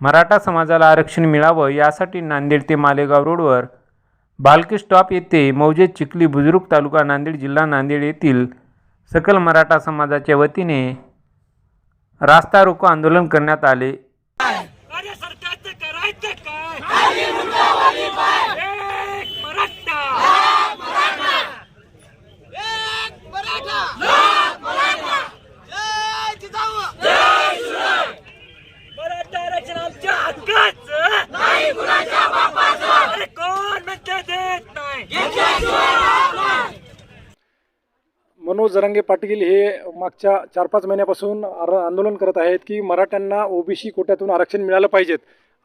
मराठा समाजाला आरक्षण मिळावं यासाठी नांदेड ते मालेगाव रोडवर बालकी स्टॉप येथे मौजे चिखली बुजुर्ग तालुका नांदेड जिल्हा नांदेड येथील सकल मराठा समाजाच्या वतीने रास्ता रोको आंदोलन करण्यात आले. मनोज जरांगे पाटील हे मागच्या चार पाच महिन्यापासून आंदोलन करत आहेत की मराठ्यांना ओबीसी कोट्यातून आरक्षण मिळालं पाहिजेत.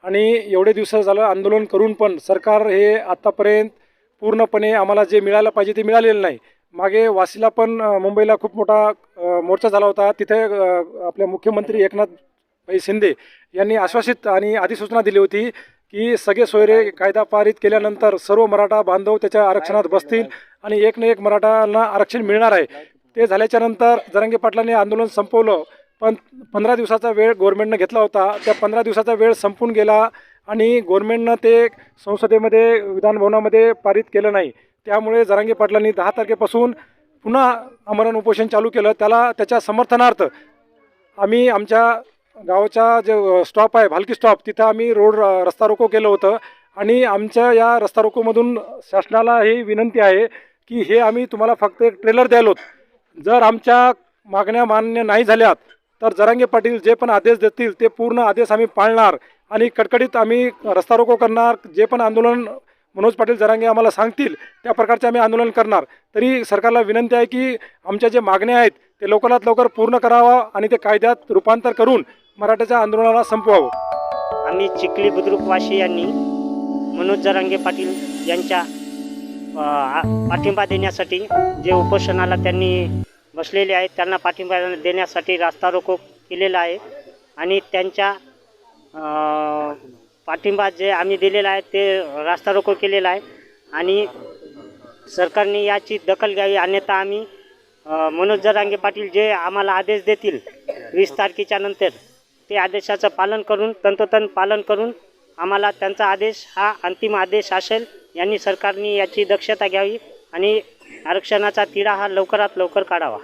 आणि एवढे दिवस झालं आंदोलन करून पण सरकार हे आत्तापर्यंत पूर्णपणे आम्हाला जे मिळालं पाहिजे ते मिळालेलं नाही. मागे वाशीला पण मुंबईला खूप मोठा मोर्चा झाला होता. तिथे आपल्या आपले मुख्यमंत्री एकनाथ भाई शिंदे यांनी आश्वासित आणि अधिसूचना दिली होती की सगळे सोयरे कायदा पारित केल्यानंतर सर्व मराठा बांधव त्याच्या आरक्षणात बसतील आणि एक ना एक मराठांना आरक्षण मिळणार आहे. ते झाल्याच्यानंतर जरांगे पाटलांनी आंदोलन संपवलं. पण पंधरा दिवसाचा वेळ गव्हर्मेंटनं घेतला होता. त्या पंधरा दिवसाचा वेळ संपून गेला आणि गव्हर्मेंटनं ते संसदेमध्ये विधानभवनामध्ये पारित केलं नाही. त्यामुळे जरांगे पाटलांनी दहा तारखेपासून पुन्हा आमरण उपोषण चालू केलं. त्याला त्याच्या समर्थनार्थ आम्ही आमच्या गावचा जे स्टॉप आहे भालकी स्टॉप तिथं आम्ही रोड रस्ता रोको केलं होतं. आणि आमच्या या रस्ता रोकोमधून शासनाला ही विनंती आहे की हे आम्ही तुम्हाला फक्त एक ट्रेलर द्यायलोत जर आमच्या मागण्या मान्य नाही झाल्यात तर जरांगे पाटील जे पण आदेश देतील ते पूर्ण आदेश आम्ही पाळणार आणि कडकडीत आम्ही रस्ता रोको करणार. जे पण आंदोलन मनोज पाटील जरांगे आम्हाला सांगतील त्या प्रकारचे आम्ही आंदोलन करणार. तरी सरकारला विनंती आहे की आमच्या जे मागण्या आहेत ते लवकरात लवकर पूर्ण करावा आणि ते कायद्यात रूपांतर करून मराठ्याच्या आंदोलनाला संपवावं. आम्ही चिखली बुद्रुकवासी यांनी मनोज जरांगे पाटील यांच्या अ, आ- पाठिंबा देण्यासाठी जे उपोषणाला त्यांनी बसलेले आहेत त्यांना पाठिंबा देण्यासाठी रास्ता रोको केलेला आहे. आणि त्यांच्या अ, पाठिंबा जे आम्ही दिलेला आहे ते रास्ता रोको केलेला आहे. आणि सरकारने याची दखल घ्यावी अन्यथा आम्ही अ, मनोज जरांगे पाटील जे आम्हाला आदेश देतील वीस तारखेच्या नंतर ते आदेशाचं पालन करून तंतोतंत पालन करून आम्हाला त्यांचा आदेश हा अंतिम आदेश असेल यांनी सरकारने याची दक्षता घ्यावी आणि आरक्षणाचा तिढा हा लवकरात लवकर काढावा.